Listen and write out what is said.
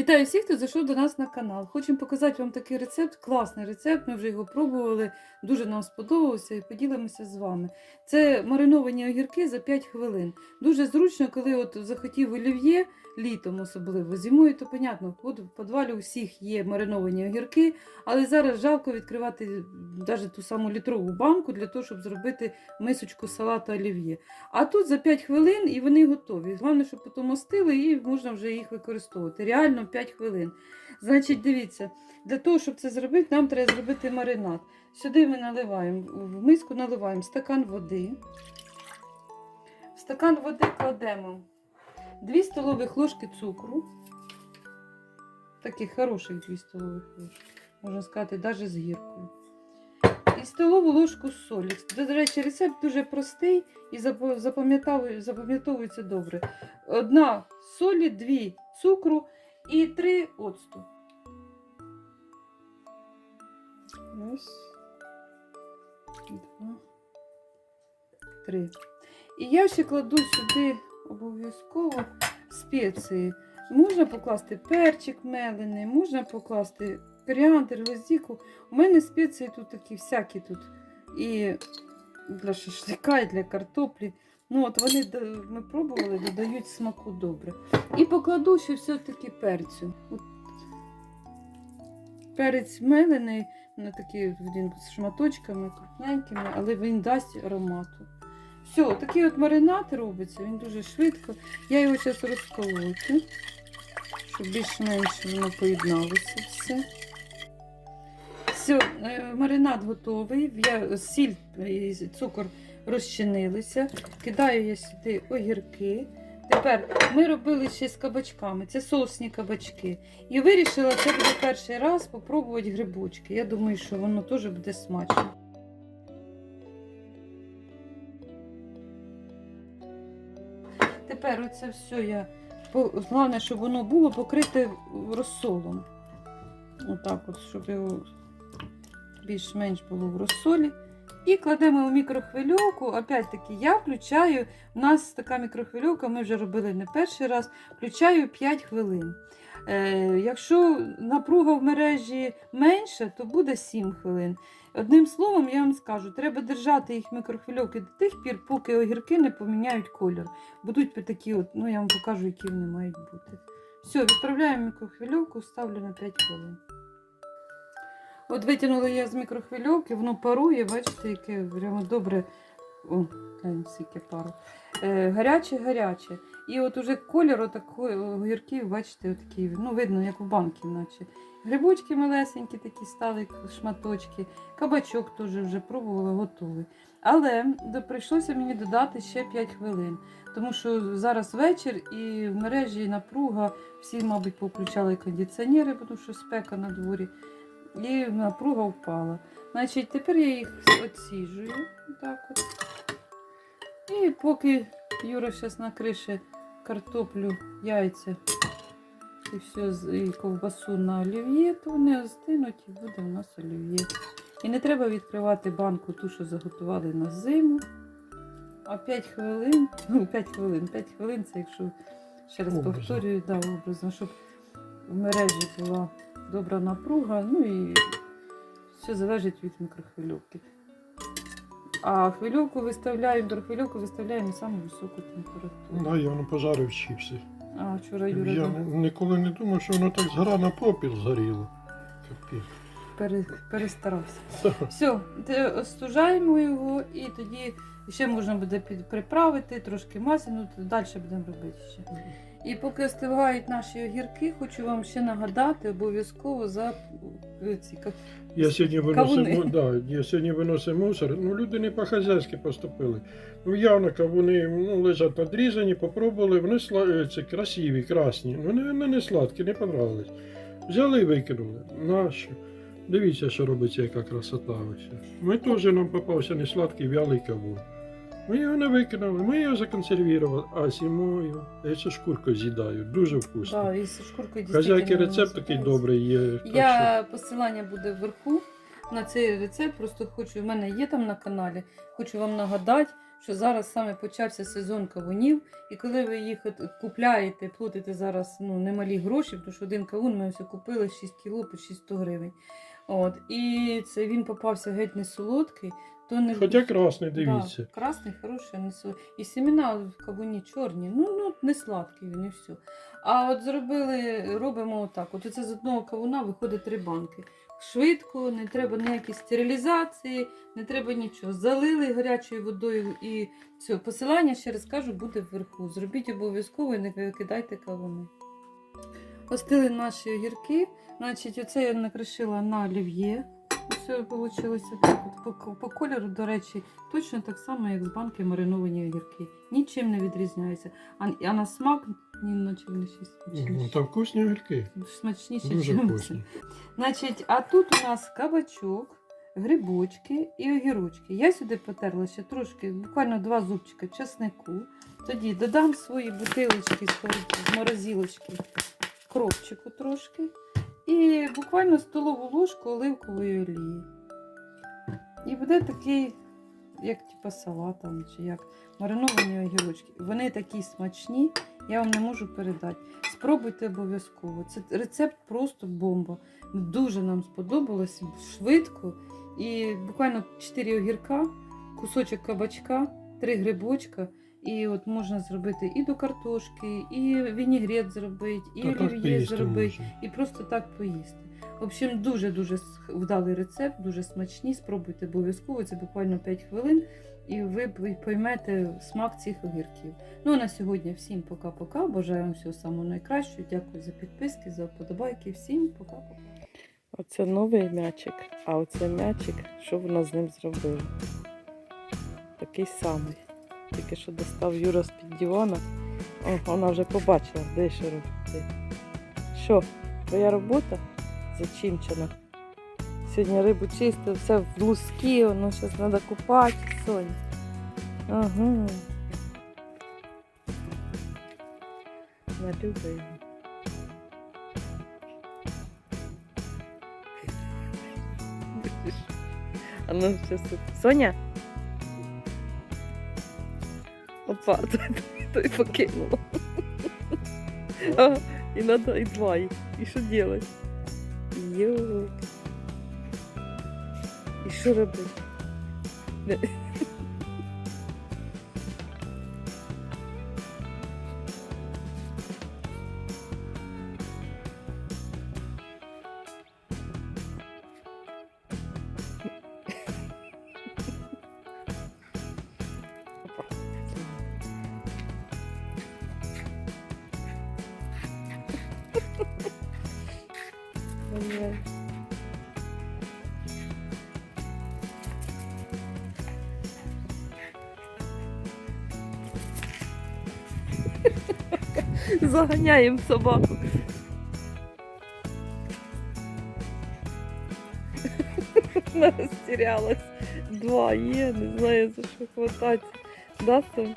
Вітаю всіх, хто зайшов до нас на канал. Хочемо показати вам такий рецепт, класний рецепт. Ми вже його пробували, дуже нам сподобався і поділимося з вами. Це мариновані огірки за 5 хвилин. Дуже зручно, коли от захотів олів'є, літом особливо. Зимою, то понятно, в підвалі у всіх є мариновані огірки, але зараз жалко відкривати навіть ту саму літрову банку для того, щоб зробити мисочку салату олів'є. А тут за 5 хвилин і вони готові. Головне, щоб потім остили і можна вже їх використовувати. Реально 5 хвилин. Значить, дивіться, для того, щоб це зробити, нам треба зробити маринад. Сюди ми наливаємо, в миску наливаємо стакан води. В стакан води кладемо 2 столових ложки цукру. Таких хороших 2 столових ложки. Можна сказати, навіть з гіркою. І столову ложку солі. До речі, рецепт дуже простий і запам'ятовується добре. Одна солі, дві цукру і три оцту. Раз, два, три. І я ще кладу сюди обов'язково спеції. Можна покласти перчик мелений, можна покласти коріандр, гвоздику. У мене спеції тут такі всякі тут. І для шашлика, і для картоплі. Ну, от вони ми пробували, додають смаку добре. І покладу ще все-таки перцю. От. Перець мелений, на такі він з шматочками, крупненькими, але він дасть аромату. Все, такий от маринад робиться, він дуже швидко. Я його зараз розколочу, щоб більш-менш воно поєдналося все. Все, маринад готовий. Я, сіль і цукор розчинилися. Кидаю я сюди огірки. Тепер ми робили ще з кабачками. Це соусні кабачки. І вирішила, це буде перший раз спробувати грибочки. Я думаю, що воно теж буде смачно. Тепер оце все я. Головне, щоб воно було покрите розсолом. Отак от, щоб його більш-менш було в розсолі. І кладемо у мікрохвильовку. Опять-таки, я включаю. У нас така мікрохвильовка, ми вже робили не перший раз. Включаю 5 хвилин. Е, якщо напруга в мережі менша, то буде 7 хвилин. Одним словом, я вам скажу, треба держати їх мікрохвильовки до тих пір, поки огірки не поміняють кольор. Будуть такі, от, ну я вам покажу, які вони мають бути. Все, відправляю мікрохвильовку, ставлю на 5 хвилин. От витягнула я з мікрохвильовки, воно парує, бачите, яке прямо добре. О, скільки пару. Е, гаряче, гаряче. І от уже колір отакої огірків, бачите, отакий, ну видно, як у банки, наче. Грибочки малесенькі такі стали, шматочки. Кабачок теж вже пробувала, готовий. Але прийшлося мені додати ще 5 хвилин. Тому що зараз вечір і в мережі напруга, всі, мабуть, повключали кондиціонери, тому що спека на дворі. І напруга впала. Значить, тепер я їх оціжую. Так от. І поки Юра зараз накрише картоплю, яйця і все, і ковбасу на олів'є, то вони остинуть і буде у нас олів'є. І не треба відкривати банку ту, що заготували на зиму. А 5 хвилин, ну 5 хвилин, 5 хвилин це якщо ще раз Образно. повторюю, да, образно, щоб в мережі була добра напруга, ну і все залежить від мікрохвильовки. А хвильовку виставляємо, мікрохвильовку виставляємо на саму високу температуру. Да, я воно пожарив чіпсі. А вчора Юра Я ніколи не думав, що воно так згора на попіл згоріло. Капець. Пере, перестарався. Все, остужаємо його і тоді ще можна буде приправити, трошки масляну, то далі будемо робити ще. І поки остигають наші огірки, хочу вам ще нагадати обов'язково за е, ці Я сьогодні виносив, да, я сьогодні виносив мусор. Ну, люди не по-хазяйськи поступили. Ну, явно кавуни ну, лежать надрізані, попробували, вони сла... е, це красиві, красні. Ну, вони не, не сладкі, не понравились. Взяли і викинули. Нащо? Дивіться, що робиться, яка красота ось. Ми теж нам попався не сладкий вялий кавун. Ми його не викинули, ми його законсервували, а зимою я ще шкурку з'їдаю, дуже вкусно. да, із шкуркою Хазяйки дійсно рецепт такий добрий є. так Я посилання буде вверху на цей рецепт. Просто хочу, в мене є там на каналі. Хочу вам нагадати, що зараз саме почався сезон кавунів, і коли ви їх купляєте, платите зараз ну, немалі гроші, тому що один кавун ми все купили 6 кіло по 600 гривень. От, і це він попався геть не солодкий, то не Хоча красний, дивіться. Да, красний, хороший, не солодкий. І семена в кавуні чорні, ну, ну не сладкий він і все. А от зробили, робимо отак. От це з одного кавуна виходить три банки. Швидко, не треба ніякої стерилізації, не треба нічого. Залили гарячою водою і все. Посилання, ще раз кажу, буде вверху. Зробіть обов'язково і не викидайте кавуни. Остили наші огірки. Значить, оце я накришила на олів'є. Все вийшло так. По, по кольору, до речі, точно так само, як з банки мариновані огірки. Нічим не відрізняється. А, а на смак ні, наче вони Ну, смачніші. Там вкусні огірки. Смачніші, Дуже це. вкусні. Значить, а тут у нас кабачок, грибочки і огірочки. Я сюди потерла ще трошки, буквально два зубчика чеснику. Тоді додам свої бутилочки з з морозилочки, кропчику трошки. І буквально столову ложку оливкової олії. І буде такий, як типа салат там, чи як мариновані огірочки. Вони такі смачні, я вам не можу передати. Спробуйте обов'язково. Це рецепт просто бомба. Дуже нам сподобалось швидко. І буквально 4 огірка, кусочок кабачка, 3 грибочка. І от можна зробити і до картошки, і вінігрет зробити, і олів'є зробити, і просто так поїсти. В общем, дуже-дуже вдалий рецепт, дуже смачні. Спробуйте обов'язково, це буквально 5 хвилин, і ви поймете смак цих огірків. Ну а на сьогодні всім пока-пока. Бажаю вам всього самого найкращого. Дякую за підписки, за вподобайки. Всім пока-пока. Оце новий м'ячик, а оце м'ячик, що вона з ним зробила? Такий самий. Тільки що достав Юра з-під дивана. О, вона вже побачила, де що робити. Що, твоя робота зачинчена? Сьогодні рибу чистив, все в луски, воно зараз треба купати, Соня. Ага. Не любить. А ну сейчас. Соня? Опа, той покинула. И надо и два. И что делать? Йо. І що робити? Ой-ой. Заганяємо собаку. Вона розтірялась. Два є, не знаю за що хватати. Да, Сонь?